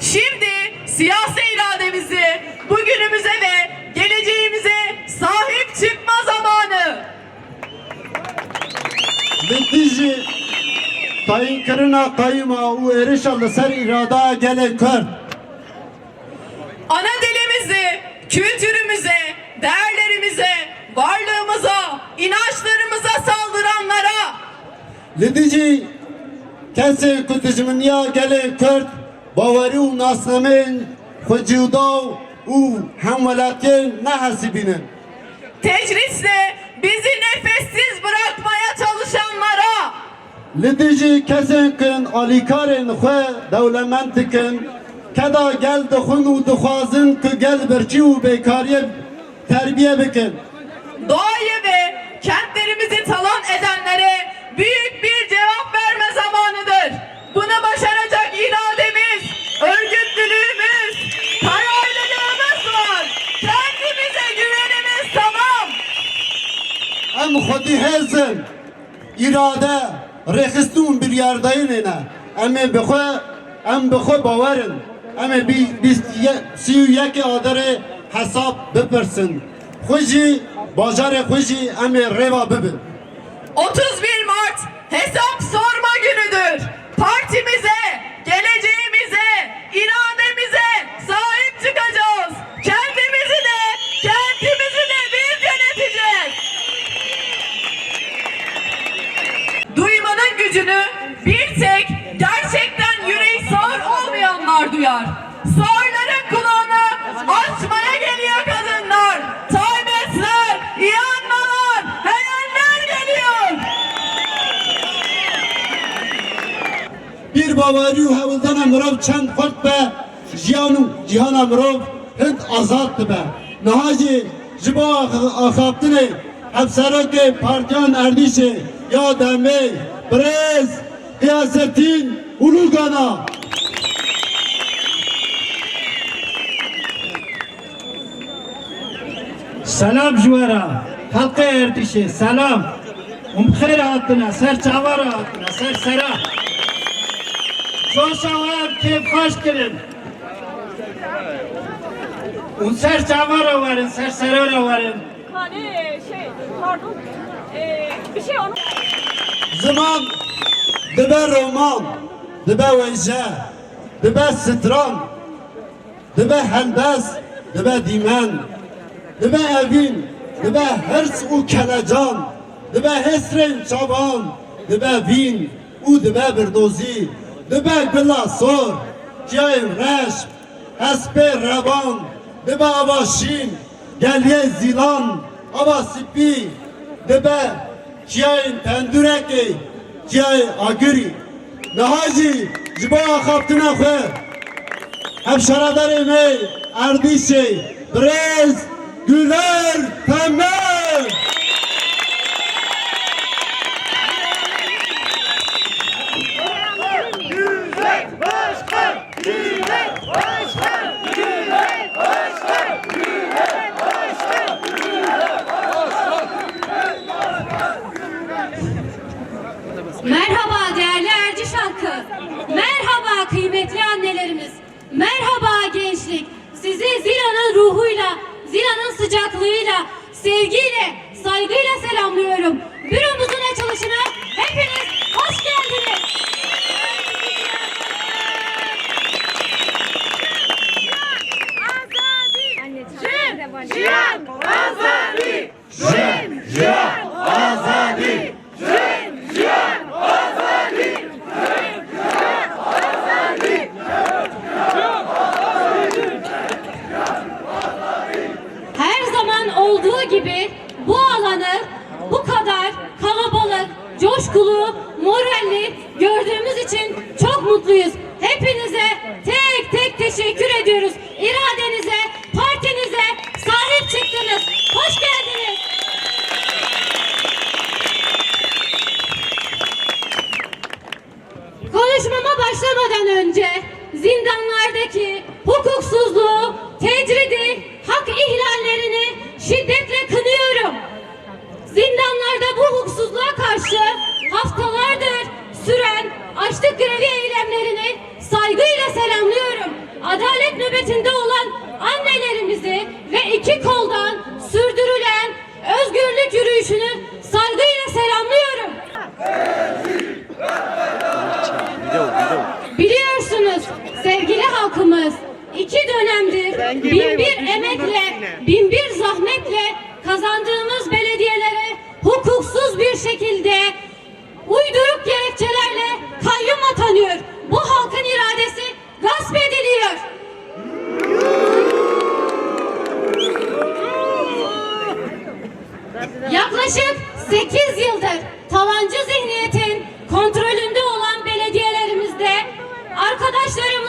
Şimdi siyasi irademizi, bugünümüze ve geleceğimize sahip çıkma zamanı. Netice tayin kirina kayma u erişa ser irada gele kör. Ana dilimizi, kültürümüze, değerlerimize, varlığımıza, inançlarımıza saldıranlara Netice kese kutizmin ya gele kör. Bavari u nasnemen Fıcıdav u hamvelatin ne hasibinin. tecrisle bizi nefessiz bırakmaya çalışanlara Lidiji kesin kin alikarin xwe dewlemend dikin keda gel dixwin û dixwazin ku gel birçî û bêkariye terbiye bikin. doğayı ê bi xwe em bi xwe bawerin. Em ê bî bîst ye- sî û yekê aderê hesap bipirsin. Xwe jî bajarê xwe jî em ê rêva bibin. 31 Mart hesap sorma günüdür. Partimize, geleceğimize, irademize sahip çıkacağız. Gücünü bir tek gerçekten yüreği sağır olmayanlar duyar. Sağırların kulağını açmaya geliyor kadınlar. Taybetler, iyanmalar, hayaller geliyor. Bir bavarî û hewildana mirov çend xurt be jiyan û cîhana mirov hind azad dibe. Niha jî ji bo axaftinê hevserokê partiyan Erdîşê Prens Gıyasettin Ulugan'a. Selam Juvera, halka erdişi, selam. Umkhir atına, ser çavara atına, ser sera. Çoşa var, keyif hoş gelin. Un ser çavara varın, ser serora varın. Hani şey, pardon, ee, bir şey onu... Ziman dibe roman dibe wêje dibe stran dibe helbes dibe dîmen dibe evîn dibe hirs û kelecan dibe hesrên çavan dibe vîn û dibe birdozî dibe gula sor çiyayên reş hespê revan dibe ava şîn geliyê zîlan ava spî dibe çiyayên tendurekê çiyayê agirî niha jî ji bo axaftina xwe hemşeradarê me Erdîşê Birêz Sizi Zila'nın ruhuyla, Zila'nın sıcaklığıyla, sevgiyle, saygıyla selamlıyorum. Büromuzun bin bir emekle, bin bir zahmetle kazandığımız belediyelere hukuksuz bir şekilde uyduruk gerekçelerle kayyum atanıyor. Bu halkın iradesi gasp ediliyor. Yaklaşık 8 yıldır talancı zihniyetin kontrolünde olan belediyelerimizde arkadaşlarımız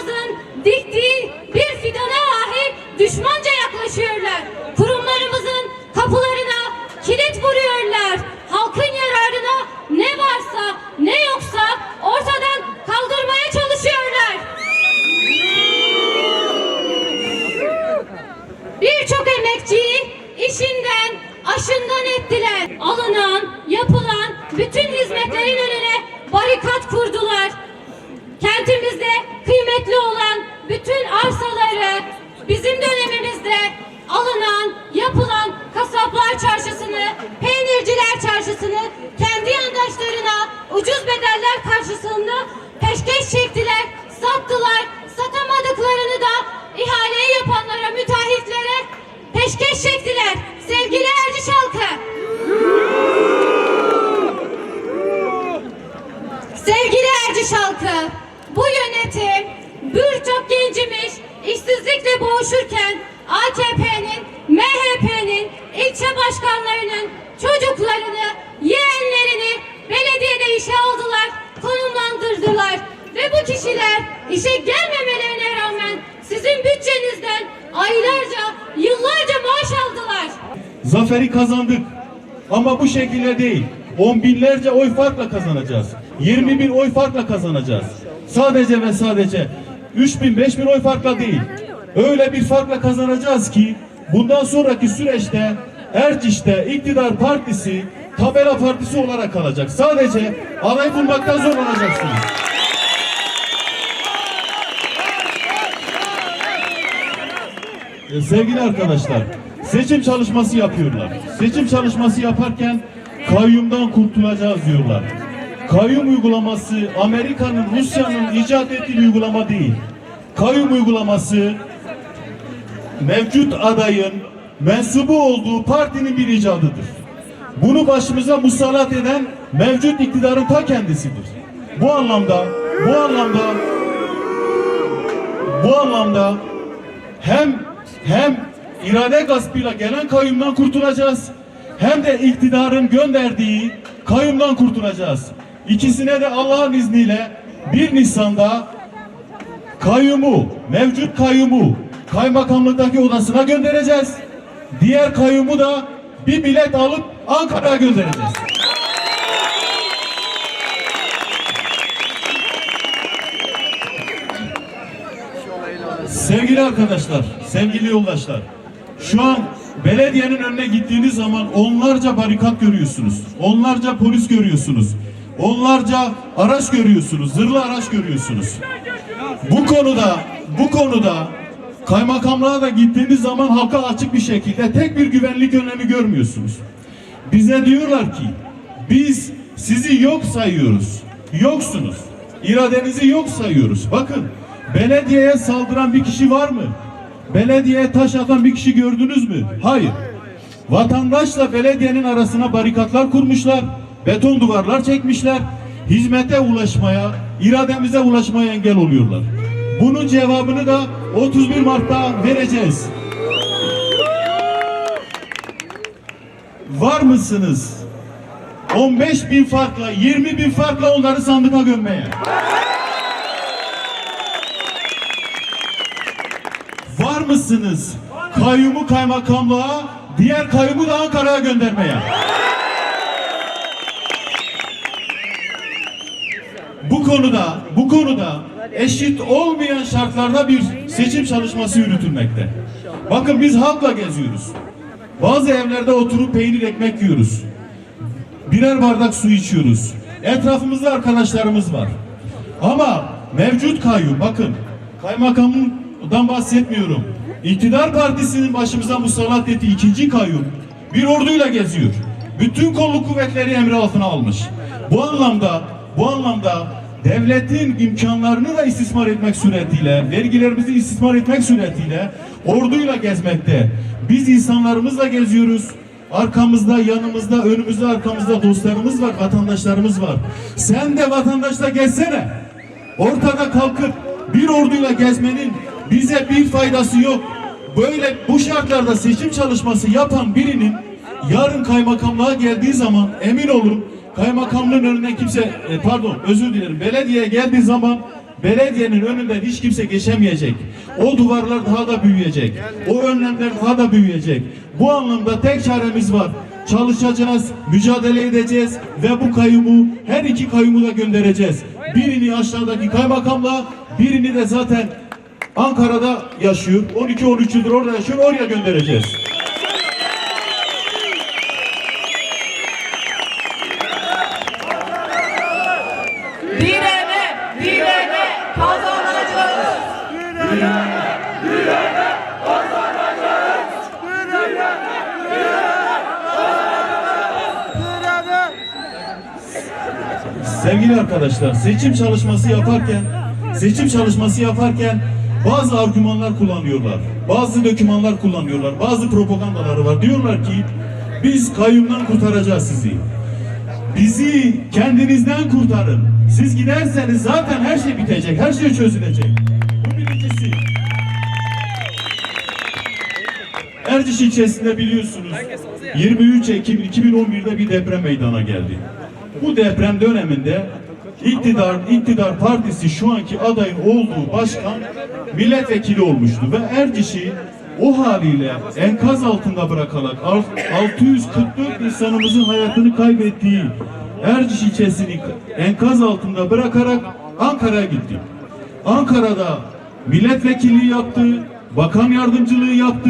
boğuşurken AKP'nin, MHP'nin, ilçe başkanlarının çocuklarını, yeğenlerini belediyede işe aldılar, konumlandırdılar. Ve bu kişiler işe gelmemelerine rağmen sizin bütçenizden aylarca, yıllarca maaş aldılar. Zaferi kazandık. Ama bu şekilde değil. On binlerce oy farkla kazanacağız. 20 bin oy farkla kazanacağız. Sadece ve sadece 3 bin, 5 bin oy farkla değil. Öyle bir farkla kazanacağız ki bundan sonraki süreçte Erciş'te iktidar partisi tabela partisi olarak kalacak. Sadece aday bulmaktan zorlanacaksınız. E, Sevgili arkadaşlar, seçim çalışması yapıyorlar. Seçim çalışması yaparken kayyumdan kurtulacağız diyorlar. Kayyum uygulaması Amerika'nın, Rusya'nın icat ettiği uygulama değil. Kayyum uygulaması mevcut adayın mensubu olduğu partinin bir icadıdır. Bunu başımıza musallat eden mevcut iktidarın ta kendisidir. Bu anlamda, bu anlamda, bu anlamda hem hem irade gaspıyla gelen kayyumdan kurtulacağız hem de iktidarın gönderdiği kayyumdan kurtulacağız. İkisine de Allah'ın izniyle 1 Nisan'da kayyumu, mevcut kayyumu kaymakamlıktaki odasına göndereceğiz. Diğer kayyumu da bir bilet alıp Ankara'ya göndereceğiz. Sevgili arkadaşlar, sevgili yoldaşlar, şu an belediyenin önüne gittiğiniz zaman onlarca barikat görüyorsunuz, onlarca polis görüyorsunuz, onlarca araç görüyorsunuz, zırhlı araç görüyorsunuz. Bu konuda, bu konuda kaymakamlığa da gittiğiniz zaman halka açık bir şekilde tek bir güvenlik önlemi görmüyorsunuz. Bize diyorlar ki biz sizi yok sayıyoruz. Yoksunuz. İradenizi yok sayıyoruz. Bakın belediyeye saldıran bir kişi var mı? Belediyeye taş atan bir kişi gördünüz mü? Hayır. Vatandaşla belediyenin arasına barikatlar kurmuşlar. Beton duvarlar çekmişler. Hizmete ulaşmaya, irademize ulaşmaya engel oluyorlar. Bunun cevabını da 31 Mart'ta vereceğiz. Var mısınız? 15 bin farkla, 20 bin farkla onları sandıka gömmeye. Var mısınız? Kayyumu kaymakamlığa, diğer kayyumu da Ankara'ya göndermeye. Bu konuda, bu konuda eşit olmayan şartlarda bir seçim çalışması yürütülmekte. Bakın biz halkla geziyoruz. Bazı evlerde oturup peynir ekmek yiyoruz. Birer bardak su içiyoruz. Etrafımızda arkadaşlarımız var. Ama mevcut kayyum bakın kaymakamdan bahsetmiyorum. İktidar partisinin başımıza musallat ettiği ikinci kayyum bir orduyla geziyor. Bütün kolluk kuvvetleri emri altına almış. Bu anlamda bu anlamda devletin imkanlarını da istismar etmek suretiyle, vergilerimizi istismar etmek suretiyle orduyla gezmekte. Biz insanlarımızla geziyoruz. Arkamızda, yanımızda, önümüzde, arkamızda dostlarımız var, vatandaşlarımız var. Sen de vatandaşla gezsene. Ortada kalkıp bir orduyla gezmenin bize bir faydası yok. Böyle bu şartlarda seçim çalışması yapan birinin yarın kaymakamlığa geldiği zaman emin olun kaymakamlığın önünden kimse e, pardon özür dilerim belediyeye geldiği zaman belediyenin önünden hiç kimse geçemeyecek. O duvarlar daha da büyüyecek. O önlemler daha da büyüyecek. Bu anlamda tek çaremiz var. Çalışacağız, mücadele edeceğiz ve bu kayyumu her iki kayyumu da göndereceğiz. Birini aşağıdaki kaymakamla, birini de zaten Ankara'da yaşıyor. 12-13 yıldır orada yaşıyor. Oraya göndereceğiz. Sevgili arkadaşlar, seçim çalışması yaparken, seçim çalışması yaparken bazı argümanlar kullanıyorlar. Bazı dokümanlar kullanıyorlar. Bazı propagandaları var. Diyorlar ki biz kayyumdan kurtaracağız sizi. Bizi kendinizden kurtarın. Siz giderseniz zaten her şey bitecek. Her şey çözülecek. Bu birincisi. Erciş ilçesinde biliyorsunuz 23 Ekim 2011'de bir deprem meydana geldi. Bu deprem döneminde iktidar iktidar partisi şu anki adayın olduğu başkan milletvekili olmuştu ve Erciş'i o haliyle enkaz altında bırakarak alt- 644 insanımızın hayatını kaybettiği Erciş ilçesini enkaz altında bırakarak Ankara'ya gitti. Ankara'da milletvekilliği yaptı, bakan yardımcılığı yaptı,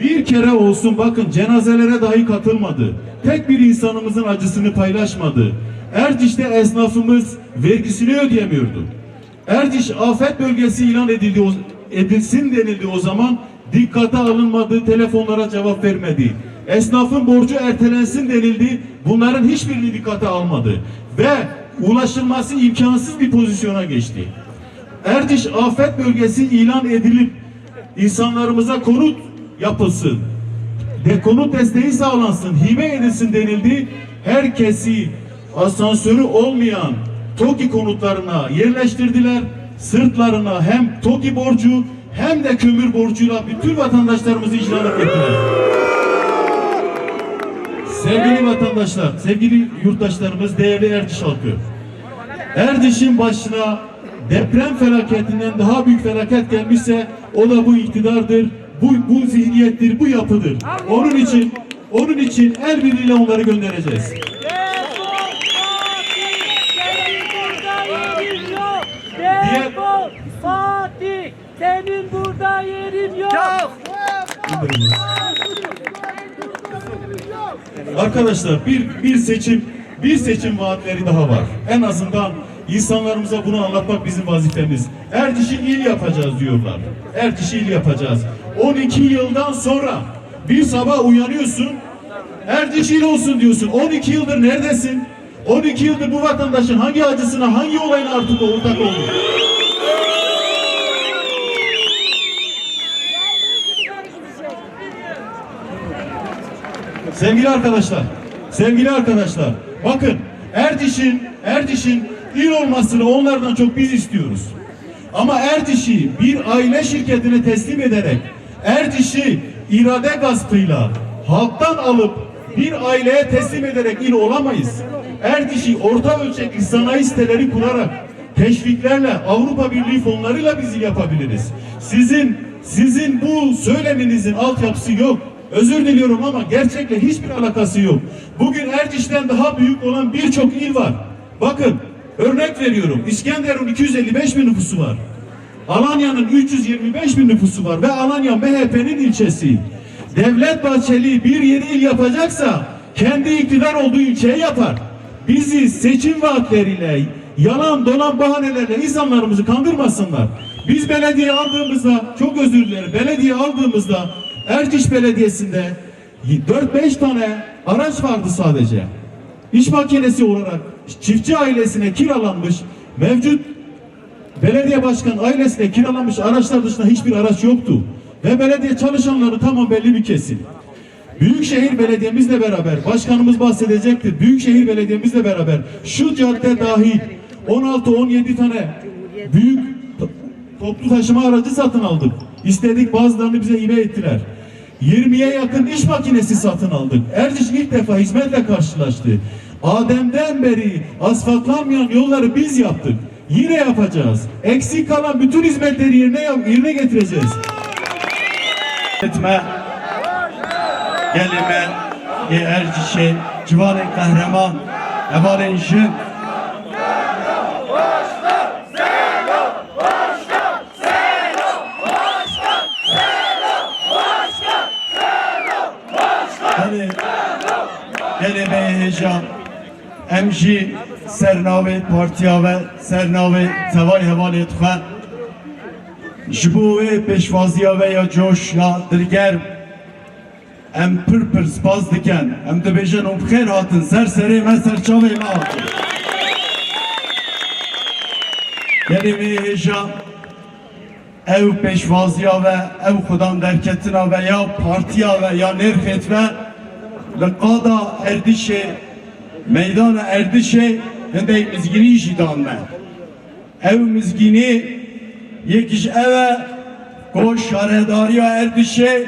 bir kere olsun bakın cenazelere dahi katılmadı. Tek bir insanımızın acısını paylaşmadı. Erciş'te esnafımız vergisini ödeyemiyordu. Erciş afet bölgesi ilan edildi, edilsin denildi o zaman. Dikkate alınmadı, telefonlara cevap vermedi. Esnafın borcu ertelensin denildi. Bunların hiçbirini dikkate almadı. Ve ulaşılması imkansız bir pozisyona geçti. Erciş afet bölgesi ilan edilip insanlarımıza konut yapılsın. De konut desteği sağlansın, hibe edilsin denildi. Herkesi asansörü olmayan TOKİ konutlarına yerleştirdiler. Sırtlarına hem TOKİ borcu hem de kömür borcuyla bütün vatandaşlarımızı icralık ettiler. Sevgili vatandaşlar, sevgili yurttaşlarımız, değerli Erciş halkı. Erdiş'in başına deprem felaketinden daha büyük felaket gelmişse o da bu iktidardır, bu, bu zihniyettir, bu yapıdır. Onun için onun için el birliğiyle onları göndereceğiz. Defol Fatih! Senin burada yerin yok! Diğer- Defol Fatih! Senin burada yerin yok! Arkadaşlar bir bir seçim bir seçim vaatleri daha var. En azından insanlarımıza bunu anlatmak bizim vazifemiz. Erciş'i il yapacağız diyorlar. Erciş'i il yapacağız. 12 yıldan sonra bir sabah uyanıyorsun. Erciş il olsun diyorsun. 12 yıldır neredesin? 12 yıldır bu vatandaşın hangi acısına, hangi olayına artık ortak oldun? Sevgili arkadaşlar, sevgili arkadaşlar, bakın Erdiş'in Erdiş'in il olmasını onlardan çok biz istiyoruz. Ama Erdiş'i bir aile şirketine teslim ederek Erdiş'i irade gaspıyla halktan alıp bir aileye teslim ederek il olamayız. Erdiş'i orta ölçekli sanayi siteleri kurarak teşviklerle Avrupa Birliği fonlarıyla bizi yapabiliriz. Sizin sizin bu söyleminizin altyapısı yok. Özür diliyorum ama gerçekle hiçbir alakası yok. Bugün Erciş'ten daha büyük olan birçok il var. Bakın örnek veriyorum. İskenderun 255 bin nüfusu var. Alanya'nın 325 bin nüfusu var ve Alanya MHP'nin ilçesi. Devlet Bahçeli bir yeri il yapacaksa kendi iktidar olduğu ilçeye yapar. Bizi seçim vaatleriyle, yalan dolan bahanelerle insanlarımızı kandırmasınlar. Biz belediye aldığımızda, çok özür dilerim, belediye aldığımızda Erciş Belediyesi'nde 4-5 tane araç vardı sadece. İş makinesi olarak çiftçi ailesine kiralanmış mevcut belediye başkan ailesine kiralanmış araçlar dışında hiçbir araç yoktu. Ve belediye çalışanları tamam belli bir kesim. Büyükşehir Belediye'mizle beraber, başkanımız bahsedecektir. Büyükşehir Belediye'mizle beraber şu cadde dahil 16-17 tane büyük to- toplu taşıma aracı satın aldık. İstedik bazılarını bize hibe ettiler. 20'ye yakın iş makinesi satın aldık. Erciş ilk defa hizmetle karşılaştı. Adem'den beri asfaltlanmayan yolları biz yaptık. Yine yapacağız. Eksik kalan bütün hizmetleri yerine, yerine getireceğiz. etme gelime ercişe civarın kahraman evarın Hani gelime heyecan emji sernave partiya ve sernave tevay hevalet xwe ji bo wê pêşvaziya ve ya coş ya dirgerm em pir pir spas dikin em dibêjin û xêr hatin ser serê me ser çavê me hatin Gelê wê hêja ew pêşvaziya ve ew xudan derketina ve ya partiya ve ya nêrxêt ve li qada erdişê meydana erdişê hindê mizginî jî dan me ew mizginî Yekiş eve koş şaredariya erdişe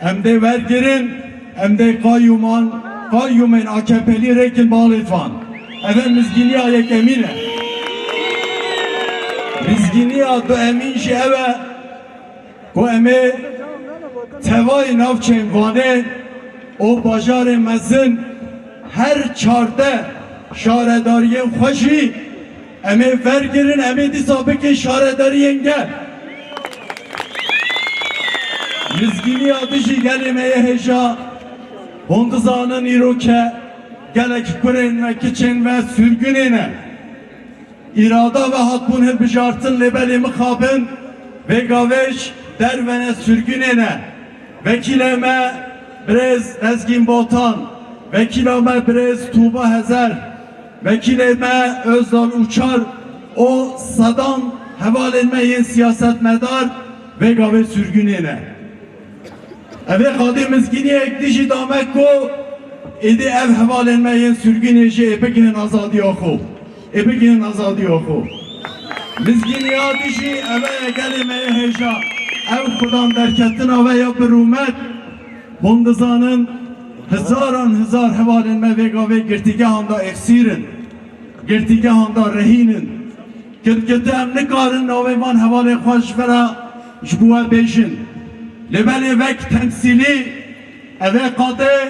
hem de vergirin hem de kayyuman kayyumen AKP'li rekin bağlıtvan. Eve mizginiya yek emine. Mizginiya do emin şi eve ko eme tevay navçen vane o bajarı mezin her çarde şaredariye hoşi Eme vergirin eme disabeke şaredari yenge. Mizgini adışı gelimeye heja. Honduzanın iroke. Gelek kuren ve kiçen ve sürgünene. İrada ve hatbun hep jartın lebeli mıkabın. Ve gaveş dervene sürgünene. Vekileme brez ezgin botan. Vekileme brez tuğba hezer. Vekileme Özdal Uçar o sadan heval etmeyin siyaset medar ve gave sürgünene. Eve kadimiz gini ekdişi damek ko idi ev heval etmeyin sürgüneci epekin azadi oku. Epekin azadi oku. Biz gini adişi eve gelimeye heja ev kudan derkettin Hizaran hizar hevalenme ve gave girtigahında eksirin. Girtigahında rehinin. Kirkete emni karın naveman hevale hoş vera jbuğa bejin. Lebeli vek temsili eve kade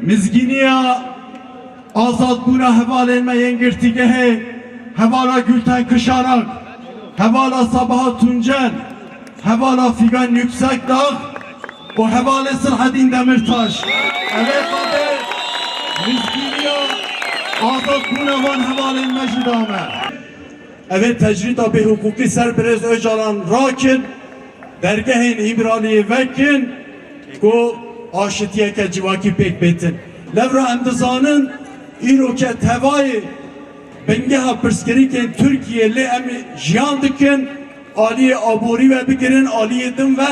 mizginiya azad buna hevalenmeyen girtigahe hevala gülten kışarak hevala sabaha tuncel hevala figan yüksek dağ o hevale Sırhadin Demirtaş. Evet abi. Miskiniya Azad Gunevan hevale mecdame. Evet tecrid abi hukuki serperest Öcalan Rakin dergehin İmraliye Vekin Go aşitiye ke civaki pek betin. Levra emdizanın İroke tevayı Bengeha pirskeriken Türkiye'li em jiyan dikin Aliye abori ve bikirin Aliye din ve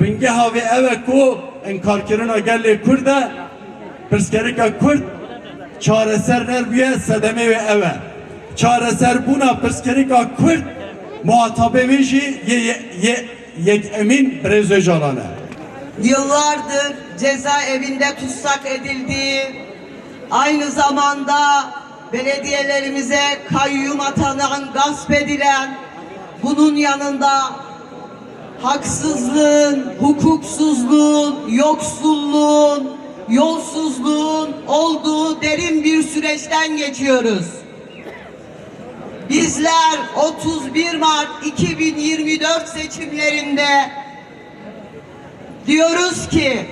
Bengeha ve eve ko enkarkirina gelle Kürde Pirskerika Kürt çareser nerbiye sedeme ve eve çareser buna pirskerika Kürt muhatabe veji ye ye ye yek emin brezöjalane. Yıllardır cezaevinde tutsak edildiği, aynı zamanda belediyelerimize kayyum atanan, gasp edilen, bunun yanında haksızlığın, hukuksuzluğun, yoksulluğun, yolsuzluğun olduğu derin bir süreçten geçiyoruz. Bizler 31 Mart 2024 seçimlerinde diyoruz ki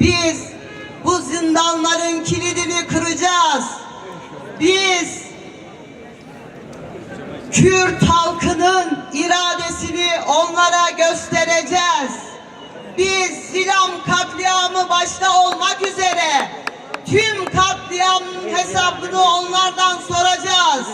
biz bu zindanların kilidini kıracağız. Biz Kürt halkının iradesini onlara göstereceğiz. Biz Silam katliamı başta olmak üzere tüm katliamın hesabını onlardan soracağız.